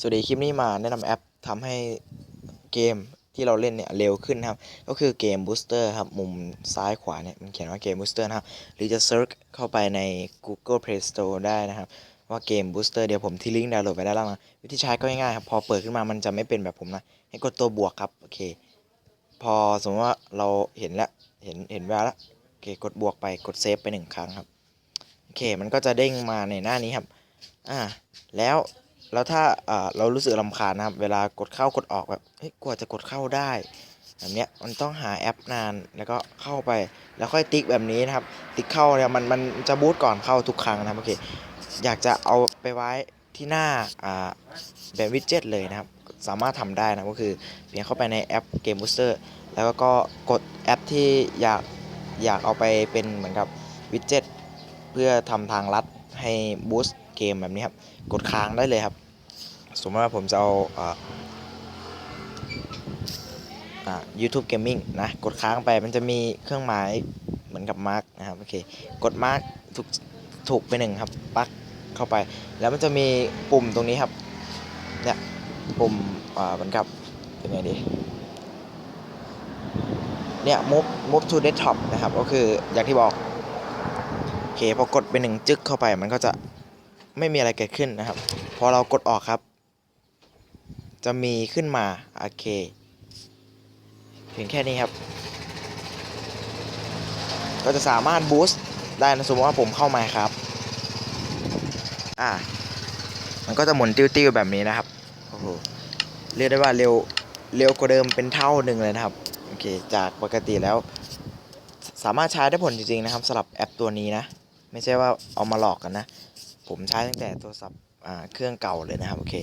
สวัสดีคลิปนี้มาแนะนำแอปทำให้เกมที่เราเล่นเนี่ยเร็วขึ้นนะครับ ก็คือเกม Booster ครับ มุมซ้ายขวาเนี่ยมันเขียนว่าเกม Booster นะครับ หรือจะเซิร์ชเข้าไปใน Google Play Store ได้นะครับ ว่าเกม Booster เดี๋ยวผมที่ลิงก์ดาวน์โหลดไว้ด้านล่างนะวิธีใช้ก็ง่ายๆครับ พอเปิดขึ้นมามันจะไม่เป็นแบบผมนะ ให้กดตัวบวกครับ โอเค พอสมมติว่าเราเห็นแล้วเห็นเห็นแววแล้วโอเคกดบวกไปกดเซฟไปหนึ่งครั้งครับโอเค มันก็จะเด้งมาในหน้านี้ครับอ่าแล้ว แล้วถ้าเรารู้สึกรำคาญนะครับ เวลากดเข้ากดออกแบบเฮ้ยกว่าจะกดเข้าได้แบบเนี้ยมันต้องหาแอปนานแล้วก็เข้าไปแล้วค่อยติ๊กแบบนี้นะครับ ติ๊กเข้าเนี่ยมันมันจะบูตก่อนเข้าทุกครั้งนะครับโอเคอยากจะเอาไปไว้ที่หน้าอ่าแบบวิดเจ็ตเลยนะครับ สามารถทำได้นะก็คือเพียงเข้าไปในแอปเกมบูสเตอร์แล้วก็กดแอปที่อยากอยากเอาไปเป็นเหมือนกับวิดเจ็ตเพื่อทำทางลัดให้บูสต์ เกมแบบนี้ครับ กดค้างได้เลยครับ สมมติว่าผมจะเอาอ่า YouTube Gaming นะ กดค้างไปมันจะมีเครื่องหมายเหมือนกับมาร์กนะครับโอเคกดมาร์กถูกถูกไปหนึ่งครับปักเข้าไป แล้วมันจะมีปุ่มตรงนี้ครับเนี่ยปุ่มอ่าเหมือนกับเป็นไงดีเนี่ย move move to desktop นะครับก็คืออย่างที่บอกโอเคพอกดไปหนึ่งจึ๊กเข้าไปมันก็จะ ไม่มีอะไรเกิดขึ้นนะครับ พอเรากดออกครับ จะมีขึ้นมาโอเคเพียงแค่นี้ครับ ก็จะสามารถบูสต์ได้นะสมมติว่าผมเข้ามาครับ อ่า มันก็จะหมุนติ้วๆแบบนี้นะครับ โอ้โห เรียกได้ว่าเร็ว เร็วกว่าเดิมเป็นเท่าหนึ่งเลยนะครับ โอเค จากปกติแล้ว สามารถใช้ได้ผลจริงๆนะครับสำหรับแอปตัวนี้นะ ไม่ใช่ว่าเอามาหลอกกันนะ ผมใช้ตั้งแต่โทรศัพท์เครื่องเก่าเลยนะครับ โอเค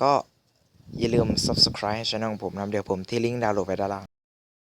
ก็อย่าลืม subscribe ช่องของผมนะเดี๋ยวผมที่ลิงก์ดาวน์โหลดไว้ด้านล่าง